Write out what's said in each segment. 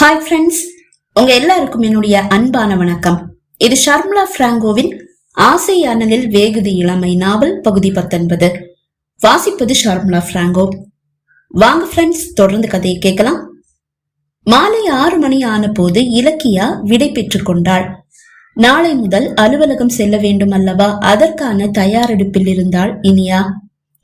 Hi friends உங்க எல்லாருக்கும் என்னுடைய அன்பான வணக்கம். இது ஷர்மிளா பிராங்கோவின் ஆசை அனலில் வேகுதி இளமை நாவல் பகுதி பத்தொன்பது. வாசிப்பது ஷர்மிளா பிராங்கோ. வாங்க ஃப்ரெண்ட்ஸ் தொடர்ந்து கதையை கேட்கலாம். மாலை ஆறு மணி ஆன போது இலக்கியா விடை பெற்றுக் கொண்டாள். நாளை முதல் அலுவலகம் செல்ல வேண்டும் அல்லவா? அதற்கான தயாரெடுப்பில் இருந்தாள் இனியா.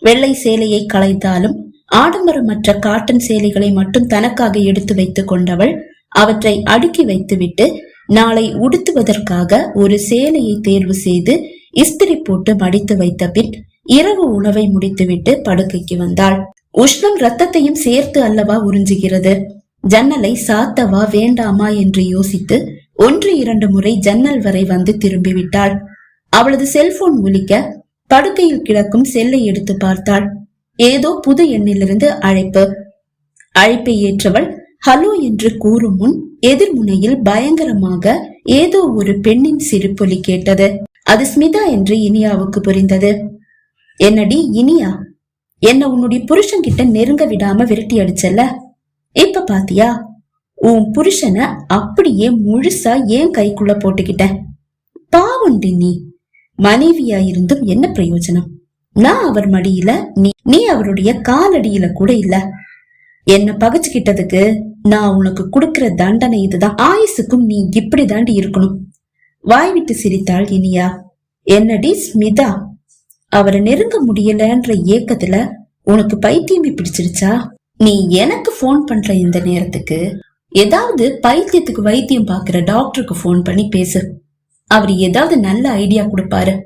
வெள்ளை சேலையை களைத்தாலும் ஆடம்பரமற்ற காட்டன் சேலைகளை மட்டும் தனக்காக எடுத்து வைத்துக் கொண்டவள் அவற்றை அடுக்கி வைத்துவிட்டு நாளை உடுத்துவதற்காக ஒரு சேலையை தேர்வு செய்து இஸ்திரி போட்டு மடித்து வைத்த பின் இரவு உணவை முடித்துவிட்டு படுக்கைக்கு வந்தாள். உஷ்ணம் ரத்தத்தையும் சேர்த்து அல்லவா உறிஞ்சுகிறது? ஜன்னலை சாத்தவா வேண்டாமா என்று யோசித்து ஒன்று இரண்டு முறை ஜன்னல் வரை வந்து திரும்பிவிட்டாள். அவளது செல்போன் ஒலிக்க படுக்கையில் கிடக்கும் செல்லை எடுத்து பார்த்தாள். ஏதோ புது எண்ணிலிருந்து அழைப்பு. அழைப்பை ஏற்றவள் ஹலோ என்று கூறும் முன் எதிர்முனையில் பயங்கரமாக ஏதோ ஒரு பெண்ணின் சிரிப்பொலி கேட்டது. அது ஸ்மிதா என்று இனியாவுக்கு புரிந்தது. என்னடி இனியா? என்ன உன்னுடைய புருஷன் கிட்ட நெருங்க விடாம விரட்டி அடிச்சல்ல? இப்ப பாத்தியா? உன் புருஷனை அப்படியே முழுசா ஏன் கைக்குள்ள போட்டுக்கிட்ட? பாவுண்டி நீ. மனைவியா இருந்தும் என்ன பிரயோஜனம்? நான் அவர் மடியில நீ நீ அவருடைய காலடியில கூட இல்ல. என்ன பகச்சுக்கிட்டதுக்கு நான் உனக்கு கொடுக்கிற தண்டனை இதுதான். ஆயுசுக்கும் நீ இப்படி தாண்டி இருக்கணும். வாய் விட்டு சிரித்தாள் இனியா. என்னடி ஸ்மிதா? அவரை நெருங்க முடியலன்ற ஏக்கத்துல உனக்கு பைத்தியமே பிடிச்சிருச்சா? நீ எனக்கு போன் பண்ற இந்த நேரத்துக்கு ஏதாவது பைத்தியத்துக்கு வைத்தியம் பாக்குற டாக்டருக்கு போன் பண்ணி பேசு. அவர் ஏதாவது நல்ல ஐடியா கொடுப்பாரு.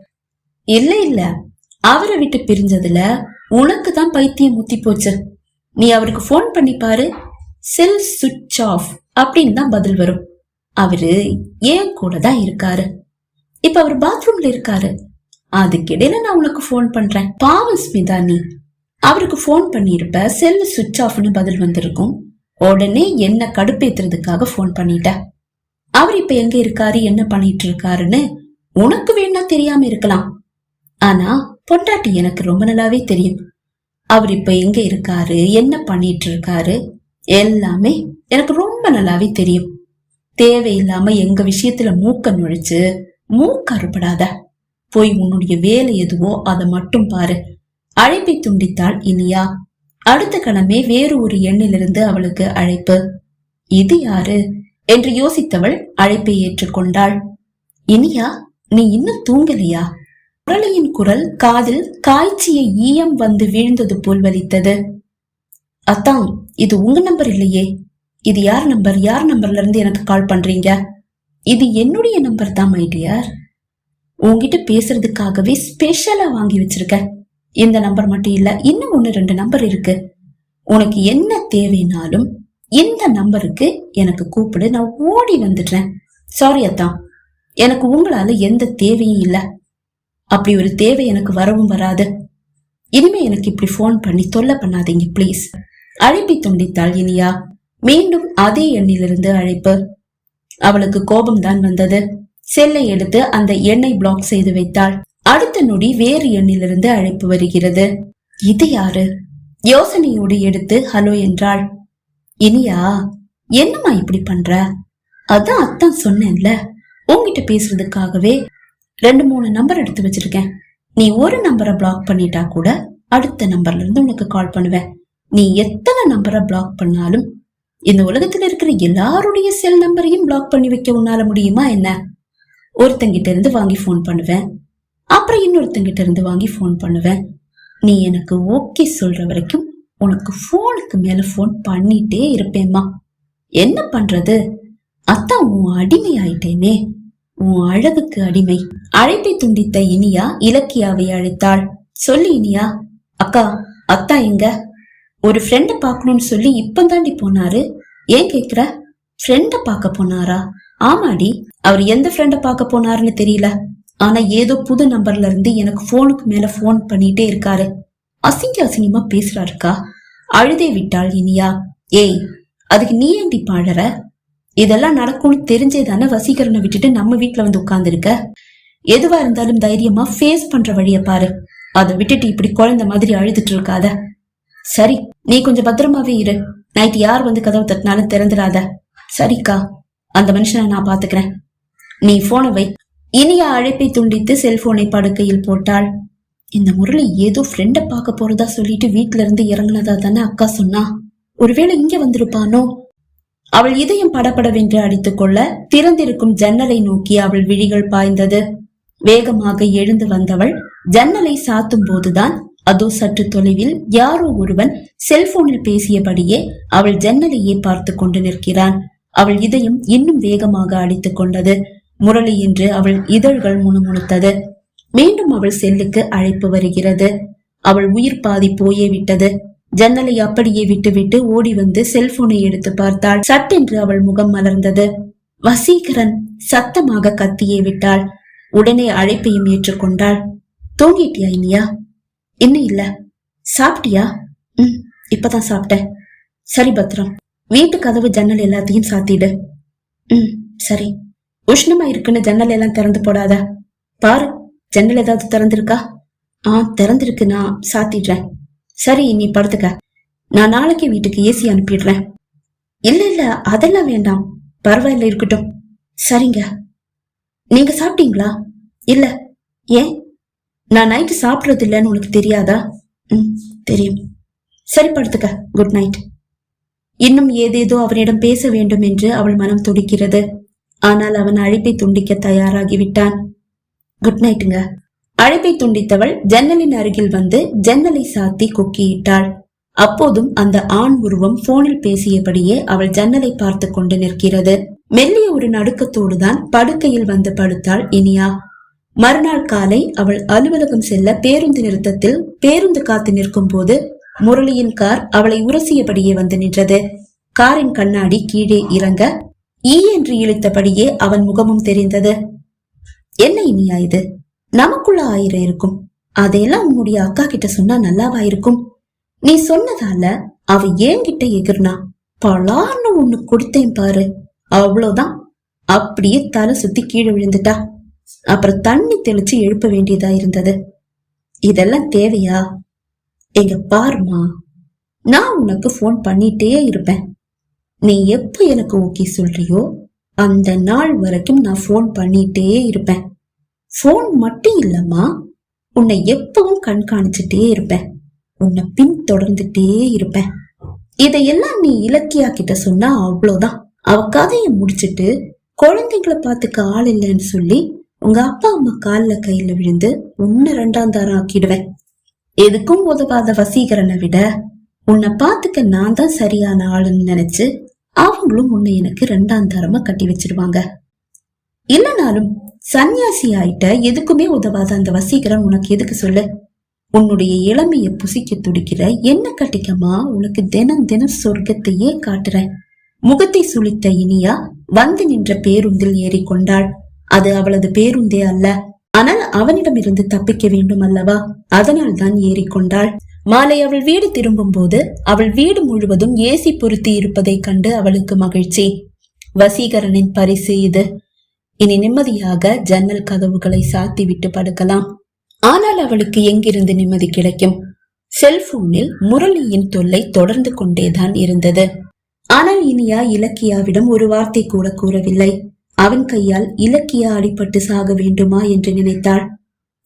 இல்ல இல்ல. அவரை விட்டு பிரிஞ்சதுல உனக்கு தான் பைத்தியம் முத்தி போச்சு. நீ அவருக்கு ஃபோன் பண்ணி பாரு. செல் சுவிட்ச் ஆஃப் அப்படின்னு தான் பதில் வரும். அவரு ஏன் கூட தான் இருக்காரு. இப்ப அவர் பாத்ரூம்ல இருக்காரு. அதுக்கிடையில நான் உனக்கு ஃபோன் பண்றேன். பாவம் ஸ்மிதா நீ. அவருக்கு ஃபோன் பண்ணியிருப்ப செல் சுவிட்ச் ஆஃப்னு பதில் வந்திருக்கும். உடனே என்ன கடுப்பேத்துறதுக்காக ஃபோன் பண்ணிட்ட. அவர் இப்ப எங்க இருக்காரு என்ன பண்ணிட்டு இருக்காருன்னு உனக்கு வேணா தெரியாம இருக்கலாம். ஆனா பொண்டாட்டி எனக்கு ரொம்ப நல்லாவே தெரியும். அவர் இப்ப எங்க இருக்காரு? என்ன பண்ணிட்டு இருக்காரு எல்லாமே எனக்கு ரொம்ப நல்லாவே தெரியும். தேவையில்லாம எங்க விஷயத்துல மூக்க நுழைச்சு மூக்க அறுபடாத. போய் உன்னுடைய வேலை எதுவோ அதை மட்டும் பாரு. அழைப்பை துண்டித்தாள் இனியா அடுத்த கணமே வேறு ஒரு எண்ணிலிருந்து அவளுக்கு அழைப்பு. இது யாரு? என்று யோசித்தவள் அழைப்பை ஏற்றுக்கொண்டாள். இனியா நீ இன்னும் தூங்கலையா? முரளியின் குரல் காதில் காய்ச்சிய ஈயம் வந்து வீழ்ந்தது போல் வலித்தது. அத்தான் இது உங்க நம்பர் இல்லையே. இது யார் நம்பர் யார் நம்பர்ல இருந்து எனக்கு கால் பண்றீங்க? இது என்னுடைய நம்பர் தான் மை டியர் உன்கிட்ட பேசுறதுக்காகவே ஸ்பெஷலா வாங்கி வச்சிருக்க இந்த நம்பர் மட்டும் இல்ல இன்னும் ஒன்னு ரெண்டு நம்பர் இருக்கு. உனக்கு என்ன தேவைனாலும் இந்த நம்பருக்கு எனக்கு கூப்பிடு நான் ஓடி வந்துடுறேன். சாரி அத்தான் எனக்கு உங்களால எந்த தேவையும் இல்ல. அப்படி ஒரு தேவை எனக்கு வரவும் வராது. இனிமே எனக்கு இப்படி ஃபோன் பண்ணி தொல்லை பண்ணாதீங்க ப்ளீஸ் அழைப்பை துண்டித்தாள் இனியா. மீண்டும் அதே எண்ணிலிருந்து அழைப்பு. அவளுக்கு கோபம்தான் வந்தது. செல்லை எடுத்து அந்த எண்ணை பிளாக் செய்து வைத்தாள். அடுத்த நொடி வேறு எண்ணிலிருந்து அழைப்பு வருகிறது. இது யாரு? யோசனையோடு எடுத்து ஹலோ என்றாள். இனியா என்னம்மா இப்படி பண்ற? அதான் அத்தான் சொன்னேன்ல. உங்ககிட்ட பேசுறதுக்காகவே ரெண்டு மூணு நம்பர் எடுத்து வச்சிருக்கேன். நீ ஒரு நம்பரை பிளாக் பண்ணிட்டா கூட அடுத்த நம்பர்ல இருந்து உனக்கு கால் பண்ணுவேன். நீ எத்தனை நம்பரை பிளாக் பண்ணாலும் இந்த உலகத்துல இருக்கிற எல்லாருடைய செல் நம்பரையும் பிளாக் பண்ணி வைக்க உன்னால முடியுமா என்ன? ஒருத்தங்கிட்ட இருந்து வாங்கி ஃபோன் பண்ணுவேன். அப்புறம் இன்னொருத்தங்கிட்ட இருந்து வாங்கி ஃபோன் பண்ணுவேன். நீ எனக்கு ஓகே சொல்ற வரைக்கும் உனக்கு ஃபோனுக்கு மேல ஃபோன் பண்ணிட்டே இருப்பேம்மா. என்ன பண்றது? அத்தான் உன் அடிமை ஆயிட்டேனே உன் அழகுக்கு அடிமை. அழைப்பை துண்டித்த இனியா இலக்கியாவை அழைத்தாள். சொல்லு இனியா. அக்கா அத்தா எங்க? ஒரு ஃப்ரெண்ட பார்க்கணும்னு சொல்லி இப்பந்தாண்டி போனாரு. ஏன் கேக்குற? ஃப்ரெண்ட பார்க்க போனாரா? ஆமாடி அவர் எந்த ஃப்ரெண்ட பார்க்க போனாருன்னு தெரியல. ஆனா ஏதோ புது நம்பர்ல இருந்து எனக்கு போனுக்கு மேல போன் பண்ணிட்டே இருக்காரு. அசிங்க அசிங்கமா பேசுறாருக்கா? அழுதே விட்டாள் இனியா. ஏய் அதுக்கு நீ ஏண்டி பாடுற? இதெல்லாம் நடக்கும்னு தெரிஞ்சே தானே வசீகரனை விட்டுட்டு நம்ம வீட்டுல வந்து உட்கார்ந்துருக்க? எதுவா இருந்தாலும் தைரியமா ஃபேஸ் பண்ற வழிய பாரு. அதை விட்டுட்டு இப்படி குழந்தை மாதிரி அழுதுட்டு இருக்காத. சரி நீ கொஞ்சம் பத்திரமாவே இரு. நைட் யார் வந்து கதவு தட்டினாலும் திறந்துடாத. சரிக்கா அந்த மனுஷனை நான் பாத்துக்கிறேன். நீ போனை வை. இனிய அழைப்பை துண்டித்து செல்போனை படுக்கையில் போட்டாள். இந்த முரளி ஏதோ ஃப்ரெண்ட பார்க்க போறதா சொல்லிட்டு வீட்ல இருந்து இறங்குனதா தானே அக்கா சொன்னா. ஒருவேளை இங்க வந்திருப்பானோ? அவள் இதயம் படபடவென்று அடித்துக்கொள்ள திறந்திருக்கும் ஜன்னலை நோக்கி அவள் விழிகள் பாய்ந்தது. வேகமாக எழுந்து வந்தவள் ஜன்னலை சாத்தும் போதுதான் அதோ சற்று தொலைவில் யாரோ ஒருவன் செல்போனில் பேசியபடியே அவள் ஜன்னலையே பார்த்து கொண்டு நிற்கிறான். அவள் இதயம் இன்னும் வேகமாக அடித்துக் கொண்டது. முரளி என்று அவள் இதழ்கள் முணுமுணுத்தது. மீண்டும் அவள் செல்லுக்கு அழைப்பு வருகிறது. அவள் உயிர் பாதி போயே விட்டது. ஜன்னலை அப்படியே விட்டுவிட்டு ஓடி வந்து செல்போனை எடுத்து பார்த்தாள். சட்டென்று அவள் முகம் மலர்ந்தது. வசீகரன் சத்தமாக கத்தியே விட்டாள். உடனே அழைப்பையும் ஏற்றுக்கொண்டாள். தூங்கிட்டியா இனியா? இன்னும் இல்ல. சாப்பிட்டியா? ம் இப்பதான் சாப்பிட்டேன். சரி பத்ரம் வீட்டு கதவு ஜன்னல் எல்லாத்தையும் சாத்திடு. ம் சரி. உஷ்ணமா இருக்குன்னு ஜன்னல் எல்லாம் திறந்து போடாத. பாரு ஜன்னல் ஏதாவது திறந்திருக்கா? ஆ திறந்திருக்கு நான் சாத்திடுறேன். சரி நீ படுத்துக்க. நான் நாளைக்கு வீட்டுக்கு ஏசி அனுப்பிடுறேன். இல்ல இல்ல அதெல்லாம் வேண்டாம். பரவாயில்ல இருக்கட்டும். சரிங்க. நீங்க சாப்பிட்டீங்களா? இல்ல. ஏன்? நான் நைட்டு சாப்பிட்றது இல்லைன்னு உனக்கு தெரியாதா? ம் தெரியும். சரி படுத்துக்க. குட் நைட் இன்னும் ஏதேதோ அவனிடம் பேச வேண்டும் என்று அவள் மனம் துடிக்கிறது. ஆனால் அவன் அழைப்பை துண்டிக்க தயாராகிவிட்டான். குட் நைட்டுங்க அழைப்பை துண்டித்தவள் ஜன்னலின் அருகில் வந்து ஜன்னலை சாத்தி கொக்கியிட்டாள். அப்போதும் அந்த ஆண் உருவம் போனில் பேசியபடியே அவள் ஜன்னலை பார்த்து கொண்டு நிற்கிறது. மெல்லிய ஒரு நடுக்கத்தோடுதான் படுக்கையில் வந்து படுத்தாள் இனியா. மறுநாள் காலை அவள் அலுவலகம் செல்ல பேருந்து நிறுத்தத்தில் பேருந்து காத்து நிற்கும் போது முரளியின் கார் அவளை உரசியபடியே வந்து நின்றது. காரின் கண்ணாடி கீழே இறங்க ஈ என்று இழுத்தபடியே அவன் முகமும் தெரிந்தது. என்ன இனியா இது? நமக்குள்ள ஆயிரம் இருக்கும். அதையெல்லாம் உன்னுடைய அக்கா கிட்ட சொன்னா நல்லாவா இருக்கும்? நீ சொன்னதால அவ ஏங்கிட்ட எகிர்னா பலான்னு ஒண்ணு கொடுத்தேன் பாரு. அவ்வளவுதான். அப்படியே தலை சுத்தி கீழே விழுந்துட்டா. அப்புறம் தண்ணி தெளிச்சு எழுப்ப வேண்டியதா இருந்தது. இதெல்லாம் தேவையா? எங்க பாருமா நான் உனக்கு ஃபோன் பண்ணிட்டே இருப்பேன். நீ எப்ப எனக்கு ஓகே சொல்றியோ அந்த நாள் வரைக்கும் நான் ஃபோன் பண்ணிட்டே இருப்பேன். ஃபோன் மட்டும் இல்லம்மா. உன்னை எப்பவும் கண்காணிச்சுட்டே இருப்பேன். உன்னை பின் தொடர்ந்துட்டே இருப்பேன். இதையெல்லாம் நீ இலக்கியா கிட்ட சொன்னா அவ்வளவுதான் அவ கதையை முடிச்சிட்டு குழந்தைங்களை பார்த்துக்க ஆள் இல்லைன்னு சொல்லி உங்க அப்பா அம்மா கால்ல கையில விழுந்து உன்னை ரெண்டாம் தாரம் ஆக்கிடுவேன். எதுக்கும் உதவாத வசீகரனை விட உன்னை பார்த்துக்க நான் தான் சரியான ஆளுன்னு நினைச்சு அவங்களும் உன்னை எனக்கு ரெண்டாம் தாரமா கட்டி வச்சிருவாங்க. இல்லனாலும் சன்னியாசி ஆயிட்ட எதுக்குமே உதவாத அந்த வசீகரன் உனக்கு எதுக்கு சொல்லு? உன்னுடைய இளமைய புசிக்க துடிக்கிற என்ன கட்டிக்கமா உனக்கு தினம் தினம் சொர்க்கத்தையே காட்டுறேன் முகத்தை சுளித்த இனியா வந்து நின்ற பேருந்தில் ஏறிக்கொண்டாள் அது அவளது பேருந்தே அல்ல. ஆனால் அவனிடமிருந்து தப்பிக்க வேண்டும் அல்லவா? அதனால் தான் ஏறிக்கொண்டாள் மாலை அவள் வீடு திரும்பும் போது அவள் வீடு முழுவதும் ஏசி பொருத்தி இருப்பதை கண்டு அவளுக்கு மகிழ்ச்சி. வசீகரனின் பரிசு இது. இனி நிம்மதியாக ஜன்னல் கதவுகளை சாத்தி விட்டு படுக்கலாம். ஆனால் அவளுக்கு எங்கிருந்து நிம்மதி கிடைக்கும்? செல்போனில் முரளியின் தொல்லை தொடர்ந்து கொண்டேதான் இருந்தது. ஆனால் இனியா இலக்கியாவிடம் ஒரு வார்த்தை கூட கூறவில்லை. அவன் கையால் இலக்கியா அடிபட்டு சாக வேண்டுமா என்று நினைத்தாள்.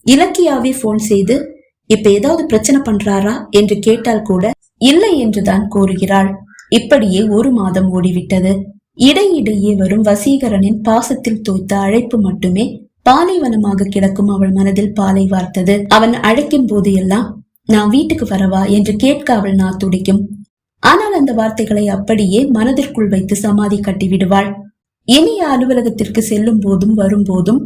இலக்கியாவே போன் செய்து இப்ப ஏதாவது பிரச்சனை பண்றாரா? என்று கேட்டால் கூட இல்லை என்றுதான் கூறுகிறாள். இப்படியே ஒரு மாதம் ஓடிவிட்டது. இடையிடையே வரும் வசீகரனின் பாசத்தில் தோய்த்த அழைப்பு மட்டுமே பாலைவனமாக கிடக்கும் அவள் மனதில் பாலை வார்த்தது. அவன் அழைக்கும் போது எல்லாம் நான் வீட்டுக்கு வரவா? என்று கேட்க அவள் நான் துடிக்கும். ஆனால் அந்த வார்த்தைகளை அப்படியே மனதிற்குள் வைத்து சமாதி கட்டி விடுவாள் இனிய அலுவலகத்திற்கு செல்லும் போதும் வரும்போதும்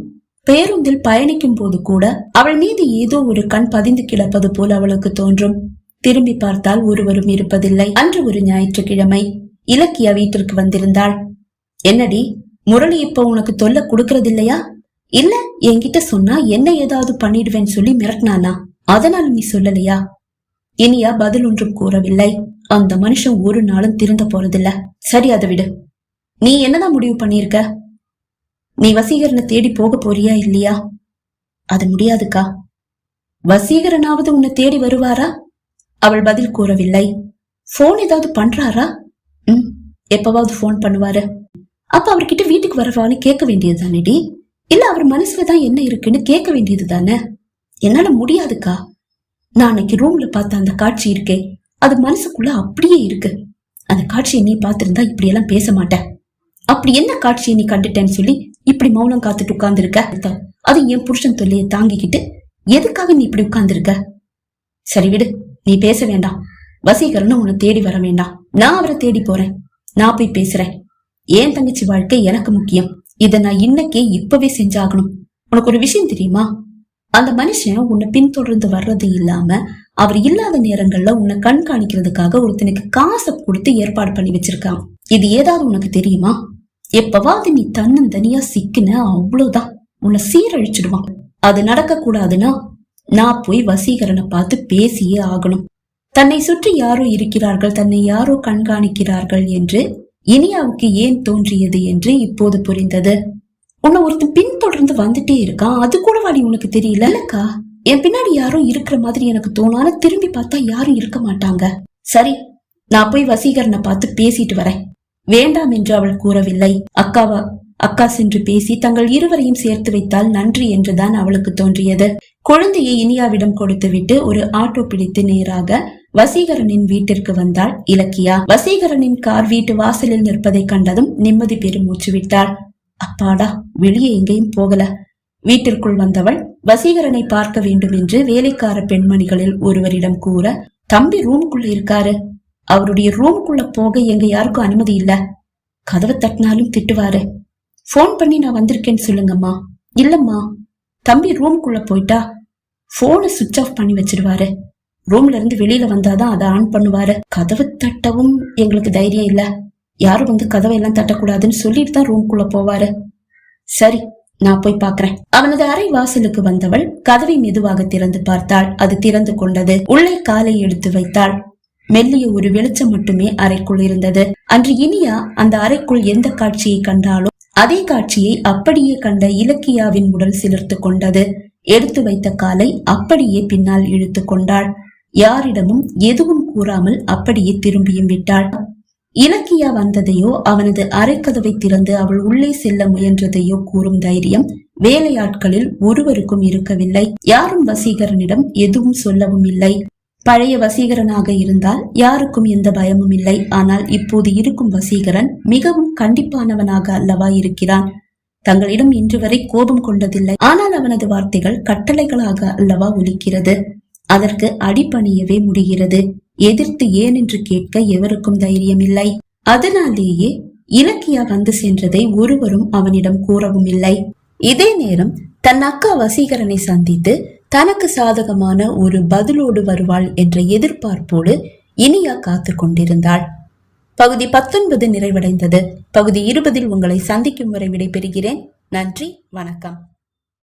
பேருந்தில் பயணிக்கும் போது கூட அவள் மீது ஏதோ ஒரு கண் பதிந்து கிடப்பது போல் அவளுக்கு தோன்றும். திரும்பி பார்த்தால் ஒருவரும் இருப்பதில்லை. அன்று ஒரு ஞாயிற்றுக்கிழமை. இலக்கியா வீட்டிற்கு வந்திருந்தாள். என்னடி முரளி இப்ப உனக்கு தொல்லை கொடுக்கறதில்லையா? இல்ல என்கிட்ட சொன்னா என்ன ஏதாவது பண்ணிடுவேன்னு சொல்லி மிரட்டினானா? அதனால நீ சொல்லலையா? இனியா பதில் ஒன்றும் கூறவில்லை. அந்த மனுஷன் ஒரு நாளும் திருந்த போறதில்ல. சரி அதை விடு. நீ என்னதான் முடிவு பண்ணிருக்க நீ வசீகரனை தேடி போக போறியா இல்லையா? அது முடியாதுக்கா. வசீகரனாவது உன்னை தேடி வருவாரா? அவள் பதில் கூறவில்லை. போன் ஏதாவது பண்றாரா? ம் எப்பவாவது போன் பண்ணுவாரு. அப்ப அவர்கிட்ட வீட்டுக்கு வரவான்னு கேட்க வேண்டியது தானேடி இல்ல அவர் மனசுல தான் என்ன இருக்குன்னு கேட்க வேண்டியது தானே என்னால முடியாதுக்கா. நான் அன்னைக்கு ரூம்ல பார்த்த அந்த காட்சி இருக்கே அது மனசுக்குள்ள அப்படியே இருக்கு. அந்த காட்சியை நீ பார்த்திருந்தா இப்படி எல்லாம் பேச மாட்டேன் அப்படி என்ன காட்சியை நீ கண்டுட்டேன்னு சொல்லி இப்படி மௌனம் காத்துட்டு உட்கார்ந்து இருக்க அது என் புருஷன் தொல்லையை தாங்கிக்கிட்டு எதுக்காக நீ இப்படி உட்கார்ந்து இருக்க சரி விடு நீ பேச வேண்டாம். வசீகரனும் உன்னை தேடி வர வேண்டாம். நான் அவரை தேடி போறேன். நான் போய் பேசுறேன். ஏன் தங்கச்சி வாழ்க்கை எனக்கு முக்கியம்? இதை நான் இன்னைக்கே இப்பவே செஞ்சாகணும். உனக்கு ஒரு விஷயம் தெரியுமா? அந்த மனுஷன் உன்னை பின்தொடர்ந்து வர்றது இல்லாம அவர் இல்லாத நேரங்கள்ல உன்னை கண்காணிக்கிறதுக்காக ஒருத்தனுக்கு காசை கொடுத்து ஏற்பாடு பண்ணி வச்சிருக்கான். இது ஏதாவது உனக்கு தெரியுமா? எப்பவாவது நீ தன்னன் தனியா சிக்கின அவ்வளவுதான். உன்னை சீரழிச்சிடுவான். அது நடக்க கூடாதுன்னா நான் போய் வசீகரனை பார்த்து பேசியே ஆகணும். தன்னை சுற்றி யாரோ இருக்கிறார்கள் தன்னை யாரோ கண்காணிக்கிறார்கள் என்று இனியாவுக்கு ஏன் தோன்றியது என்று இப்போது புரிந்தது. உன்னை ஒருத்தன் பின்தொடர்ந்து வந்துட்டே இருக்கான் அது கூட வாடி உனக்கு தெரியல. இல்லக்கா என் பின்னாடி யாரும் இருக்கிற மாதிரி எனக்கு தோணும் ஆனா திரும்பி பார்த்தா யாரும் இருக்க மாட்டாங்க. சரி நான் போய் வசீகரனை பார்த்து பேசிட்டு வரேன். வேண்டாம் என்று அவள் கூறவில்லை. அக்காவா அக்கா சென்று பேசி தங்கள் இருவரையும் சேர்த்து வைத்தால் நன்றி என்றுதான் அவளுக்கு தோன்றியது. குழந்தையை இனியாவிடம் கொடுத்துவிட்டு ஒரு ஆட்டோ பிடித்து நேராக வசீகரனின் வீட்டிற்கு வந்தாள் இலக்கியா. வசீகரனின் கார் வீட்டு வாசலில் நிற்பதை கண்டதும் நிம்மதி பெருமூச்சு விட்டாள் அப்பாடா வெளியே எங்கேயும் போகல. வீட்டிற்குள் வந்தவள் வசீகரனை பார்க்க வேண்டும் என்று வேலைக்கார பெண்மணிகளில் ஒருவரிடம் கூற தம்பி ரூமுக்குள்ள இருக்காரு. அவருடைய ரூமுக்குள்ள போக எங்க யாருக்கும் அனுமதி இல்ல. கதவை தட்டினாலும் திட்டுவாரு. ஃபோன் பண்ணி நான் வந்திருக்கேன்னு சொல்லுங்கம்மா. இல்லம்மா. தம்பி ரூமுக்குள்ள போயிட்டா போனை சுவிட்ச் ஆஃப் பண்ணி வச்சிடுவாரு ரூம்ல இருந்து வெளியில வந்தாதான் அதை ஆன் பண்ணுவாரு. கதவு தட்டவும் எங்களுக்கு தைரியம் இல்ல. யாரும் வந்து கதவை எல்லாம் தட்டக்கூடாதுன்னு சொல்லிட்டு தான் ரூம்குள்ள போவாரு. சரி நான் போய் பாக்குறேன். அவனது அறை வாசலுக்கு வந்தவள் கதவை மெதுவாக திறந்து பார்த்தாள். அது திறந்து கொண்டது. உள்ளே காலை எடுத்து வைத்தாள். மெல்லிய ஒரு வெளிச்சம் மட்டுமே அறைக்குள் இருந்தது. அன்று இனியா அந்த அறைக்குள் எந்த காட்சியை கண்டாலும் அதே காட்சியை அப்படியே கண்ட இலக்கியாவின் உடல் சிலிர்த்து கொண்டது. எடுத்து வைத்த காலை அப்படியே பின்னால் இழுத்து கொண்டாள். யாரிடமும் எதுவும் கூறாமல் அப்படியே திரும்பியும் விட்டாள். இலக்கியா வந்ததையோ அவனது அரைக்கதவை திறந்து அவள் உள்ளே செல்ல முயன்றதையோ கூறும் தைரியம் வேலையாட்களில் ஒருவருக்கும் இருக்கவில்லை. யாரும் வசீகரனிடம் எதுவும் சொல்லவும் இல்லை. பழைய வசீகரனாக இருந்தால் யாருக்கும் எந்த பயமும் இல்லை. ஆனால் இப்போது இருக்கும் வசீகரன் மிகவும் கண்டிப்பானவனாக அல்லவா இருக்கிறான். தங்களிடம் இன்று வரை கோபம் கொண்டதில்லை. ஆனால் அவனது வார்த்தைகள் கட்டளைகளாக அல்லவா ஒலிக்கிறது. அதற்கு அடிப்பணியவே முடிகிறது. எதிர்த்து ஏன் என்று கேட்க எவருக்கும் தைரியம் இல்லை அதனாலேயே இலக்கியா வந்து சென்றதை ஒருவரும் அவனிடம் கூறவும் இல்லை இதே நேரம் தன் அக்கா வசீகரனை சந்தித்து தனக்கு சாதகமான ஒரு பதிலோடு வருவாள் என்ற எதிர்பார்ப்போடு இனியா காத்து கொண்டிருந்தாள். பகுதி பத்தொன்பது நிறைவடைந்தது. பகுதி இருபதில் உங்களை சந்திக்கும் வரை விடைபெறுகிறேன். நன்றி வணக்கம்.